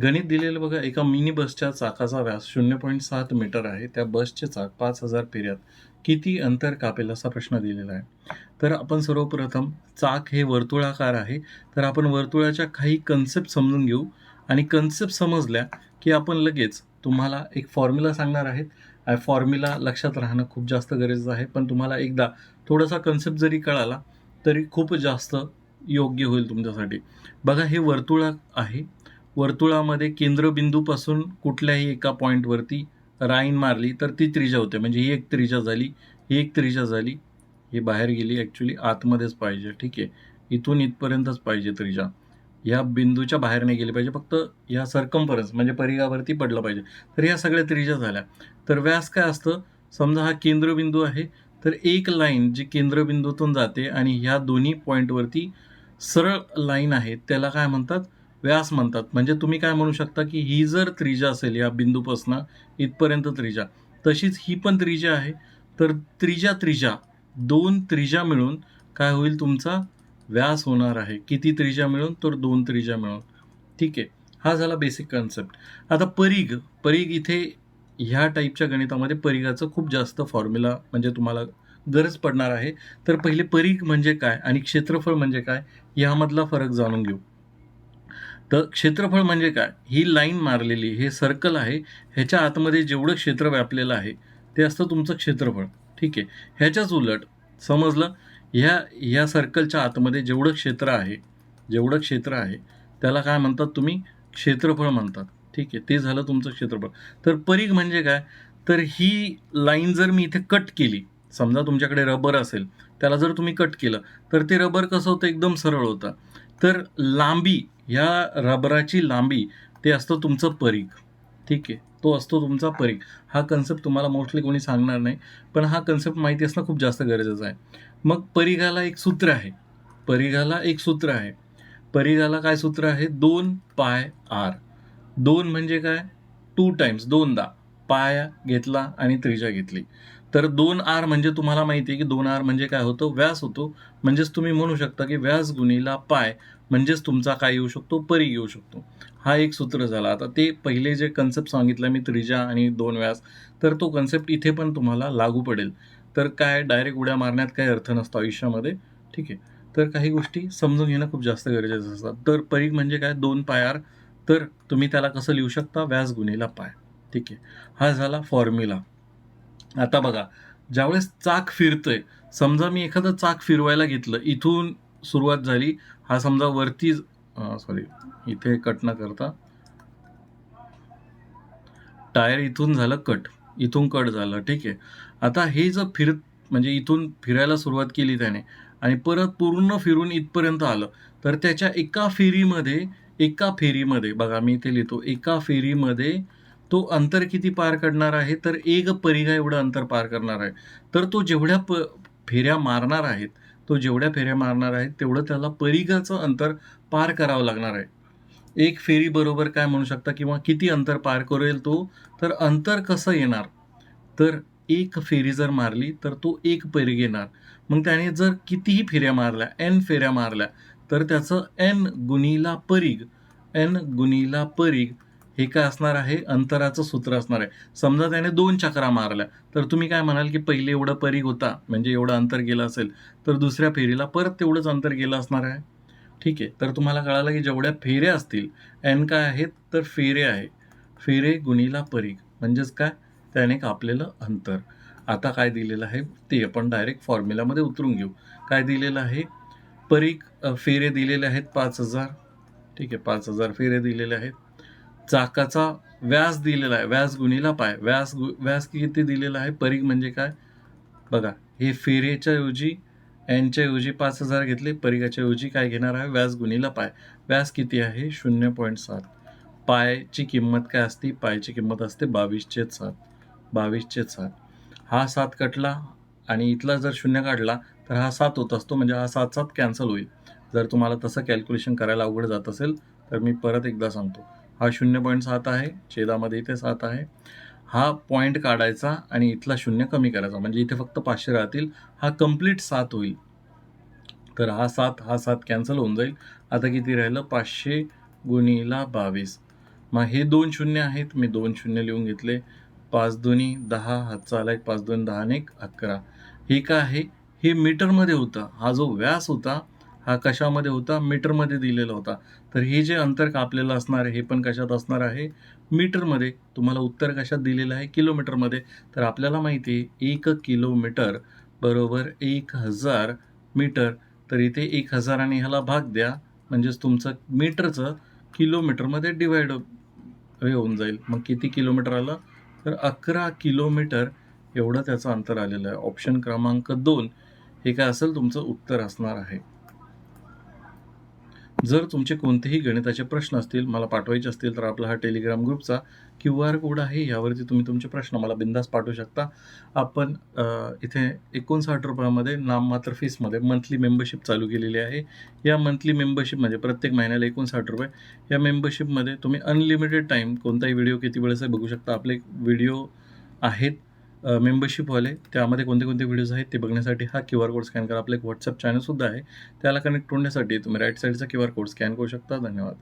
गणित दिलेलं बघा एका मिनी बसच्या चाकाचा व्यास शून्य पॉईंट सात मीटर आहे. त्या बसचे चाक पाच हजार फेऱ्यात किती अंतर कापेल असा प्रश्न दिलेला आहे. तर आपण सर्वप्रथम चाक हे वर्तुळाकार आहे. तर आपण वर्तुळाच्या काही कन्सेप्ट समजून घेऊ. आणि कन्सेप्ट समजल्या की आपण लगेच तुम्हाला एक फॉर्म्युला सांगणार आहेत. फॉर्म्युला लक्षात राहणं खूप जास्त गरजेचं आहे. पण तुम्हाला एकदा थोडासा कन्सेप्ट जरी कळाला तरी खूप जास्त योग्य होईल तुमच्यासाठी. बघा हे वर्तुळा आहे. वर्तुळामध्ये केंद्रबिंदूपासून कुठल्याही एका पॉईंटवरती राईन मारली तर ती त्रिज्या होते. म्हणजे ही एक त्रिज्या झाली ही एक त्रिज्या झाली. ही बाहेर गेली ॲक्च्युली आतमध्येच पाहिजे. ठीक आहे. इथून इथपर्यंतच पाहिजे त्रिज्या या बिंदूच्या बाहेर नाही गेली पाहिजे. फक्त या सर्कम्फरन्स म्हणजे परिघावरती पडलं पाहिजे. तर या सगळ्या त्रिज्या झाल्या. तर व्यास काय असतं? समजा हा केंद्रबिंदू आहे तर एक लाईन जी केंद्रबिंदूतून जाते आणि ह्या दोन्ही पॉईंटवरती सरळ लाईन आहे त्याला काय म्हणतात? व्यास म्हणतात. म्हणजे तुम्ही काय म्हणू शकता की ही जर त्रिजा असेल या बिंदूपासनं इथपर्यंत त्रिजा तशीच ही पण त्रिजा आहे. तर त्रिजा त्रिजा दोन त्रिजा मिळून काय होईल तुमचा? व्यास होणार आहे. किती त्रिजा मिळून? तर दोन त्रिजा मिळून. ठीक आहे. हा झाला बेसिक कन्सेप्ट आता परीघ परीघ इथे ह्या टाईपच्या गणितामध्ये परीघाचं खूप जास्त फॉर्म्युला म्हणजे तुम्हाला गरज पडणार आहे. तर पहिले परीघ म्हणजे काय आणि क्षेत्रफळ म्हणजे काय? यामधला फरक जाणून घेऊ. तर क्षेत्रफळ म्हणजे काय? ही लाईन मारलेली हे सर्कल आहे ह्याच्या आतमध्ये जेवढं क्षेत्र व्यापलेलं आहे ते असतं तुमचं क्षेत्रफळ. ठीक आहे? ह्याच्याच उलट समजलं? ह्या ह्या सर्कलच्या आतमध्ये जेवढं क्षेत्र आहे जेवढं क्षेत्र आहे त्याला काय म्हणतात तुम्ही? क्षेत्रफळ म्हणतात. ठीक आहे? ते झालं तुमचं क्षेत्रफळ. तर परीघ म्हणजे काय? तर ही लाईन जर मी इथे कट केली समजा तुमच्याकडे रबर असेल त्याला जर तुम्ही कट केलं तर ते रबर कसं होतं? एकदम सरळ होतं. तर लांबी ह्या रबराची लांबी ते असतं तुमचं परीघ. ठीक आहे? तो असतो तुमचा परीघ. हा कन्सेप्ट तुम्हाला मोस्टली कोणी सांगणार नाही पण हा कन्सेप्ट माहिती असणं खूप जास्त गरजेचं आहे. मग परिघाला एक सूत्र आहे. परिघाला एक सूत्र आहे. परिघाला काय सूत्र आहे? दोन पाय आर. दोन म्हणजे काय? टू टाइम्स दोनदा. पाया घेतला आणि त्रिज्या घेतली. तर दोन आर म्हणजे तुम्हाला माहिती आहे की दोन आर म्हणजे काय होतं? व्यास होतो. म्हणजेच तुम्ही म्हणू शकता की व्यास गुणीला पाय म्हणजेच तुमचा काय येऊ शकतो? परी येऊ शकतो. हा एक सूत्र झाला. आता ते पहिले जे कन्सेप्ट सांगितलं मी त्रिज्या आणि दोन व्यास तर तो कन्सेप्ट इथे पण तुम्हाला लागू पडेल. तर काय? डायरेक्ट उड्या मारण्यात काही अर्थ नसतो आयुष्यामध्ये. ठीक आहे. तर काही गोष्टी समजून घेणं खूप जास्त गरजेचं असतात तर परीघ म्हणजे काय? दोन पायार. तर तुम्ही त्याला कसं लिहू शकता? व्यास गुणीला पाय. ठीक आहे. हा झाला फॉर्म्युला आता बघा ज्यावेळेस चाक फिरतोय समजा मी एखादं चाक फिरवायला घेतलं इथून सुरुवात झाली हा समजा वरती सॉरी इथे कट न करता टायर इथून झालं कट इथून कट झालं ठीक आहे. आता हे जर फिरत म्हणजे इथून फिरायला सुरुवात केली त्याने आणि परत पूर्ण फिरून इथपर्यंत आलं तर त्याच्या एका फेरीमध्ये एका फेरीमध्ये बघा मी इथे लिहितो एका फेरीमध्ये तो अंतर किती पार करणार आहे? तर एक परिघा एवढं अंतर पार करणार आहे. तर तो जेवढ्या प फेऱ्या मारणार आहेत तो जेवढ्या फेऱ्या मारणार आहे तेवढं त्याला परिघाचं अंतर पार करावं लागणार आहे. एक फेरी बरोबर काय म्हणू शकता? किंवा किती अंतर पार करेल तो? तर अंतर कसं येणार? तर एक फेरी जर मारली तर तो एक परिघ येणार. मग त्याने जर कितीही फेऱ्या मारल्या एन फेऱ्या मारल्या तर त्याचं एन गुणीला परिघ एन गुणीला परिघ हे काय असणार आहे? अंतराचं सूत्र असणार आहे. समजा त्याने दोन चक्रा मारल्या. तर तुम्ही काय म्हणाल की पहिले एवढं परीघ होता म्हणजे एवढं अंतर गेलं असेल तर दुसऱ्या फेरीला परत तेवढंच अंतर गेलं असणार आहे? ठीक आहे. तर तुम्हाला कळालं की जेवढ्या फेऱ्या असतील एन काय आहेत? तर फेरे आहे. फेरे गुणीला परीघ म्हणजेच काय? त्याने कापलेलं अंतर. आता काय दिलेलं आहे? ते आपण डायरेक्ट फॉर्म्युलामध्ये उतरून घेऊ. काय दिलेलं आहे? परीघ फेरे दिलेले आहेत पाच हजार. ठीक आहे. पाच हजार फेरे दिलेले आहेत. चाकाचा व्यास दिलेला आहे व्यास गुणीला पाय व्यास गु व्यास किती दिलेला आहे परीघ म्हणजे काय? बघा हे फेरेच्या ऐवजी एनच्या ऐवजी पाच हजार घेतले परीघाच्या ऐवजी काय घेणार आहे? व्यास गुणीला पाय. व्यास किती आहे? शून्य पॉईंट सात. पायची किंमत काय असते? पायची किंमत असते बावीसचे सात. बावीसचे सात. हा सात कटला आणि इथला जर शून्य काढला तर हा सात होत असतो म्हणजे हा सात सात कॅन्सल होईल. जर तुम्हाला तसं कॅल्क्युलेशन करायला अवघड जात असेल तर मी परत एकदा सांगतो. हा शून्य पॉईंट सात आहे छेदामध्ये इथे सात आहे. हा पॉईंट काढायचा आणि इथला शून्य कमी करायचा म्हणजे इथे फक्त पाचशे राहतील हा कंप्लीट सात होईल. तर हा सात हा सात कॅन्सल होऊन जाईल. आता किती राहिलं? पाचशे गुणीला बावीस. मग हे दोन शून्य आहेत मी दोन शून्य लिहून घेतले. पाच दोन्ही दहा हातचा आला एक पाच दोन दहा आणि एक अकरा. हे काय आहे? हे मीटरमध्ये होतं. हा जो व्यास होता हा कशामध्ये होता? मीटरमध्ये दिलेला होता. तर हे जे अंतर कापलेलं असणार आहे हे पण कशात असणार आहे? मीटरमध्ये. तुम्हाला उत्तर कशात दिलेलं आहे? किलोमीटरमध्ये. तर आपल्याला माहिती आहे एक किलोमीटर बरोबर एक हजार मीटर. तर इथे एक हजाराने ह्याला भाग द्या. म्हणजेच तुमचं मीटरचं किलोमीटरमध्ये डिवाइड होऊन जाईल. मग किती किलोमीटर आलं? तर अकरा किलोमीटर एवढं त्याचं अंतर आलेलं आहे. ऑप्शन क्रमांक दोन. हे काय असेल? तुमचं उत्तर असणार आहे. जर तुमचे कोणतेही गणिताचे प्रश्न असतील मला पाठवायचे असतील तर आपला हा टेलिग्राम ग्रुपचा क्यू आर कोड आहे. यावरती तुम्ही तुमचे प्रश्न मला बिंदास पाठवू शकता. आपण इथे एकोणसाठ रुपयामध्ये नाममात्र फीसमध्ये मंथली मेंबरशिप चालू केलेली आहे. या मंथली मेंबरशिपमध्ये म्हणजे प्रत्येक महिन्याला एकोणसाठ रुपये. या मेंबरशिपमध्ये तुम्ही अनलिमिटेड टाईम कोणताही व्हिडिओ किती वेळेस बघू शकता. आपले व्हिडिओ आहेत. मेंबरशिप वाले त्यामध्ये कोणते कोणते व्हिडिओज आहेत ते बघण्यासाठी हा क्यू आर कोड स्कॅन करा. आपलं एक व्हॉट्सअप चॅनलसुद्धा आहे. त्याला कनेक्ट होण्यासाठी तुम्ही राईट साईडचा क्यू आर कोड स्कॅन करू शकता. धन्यवाद.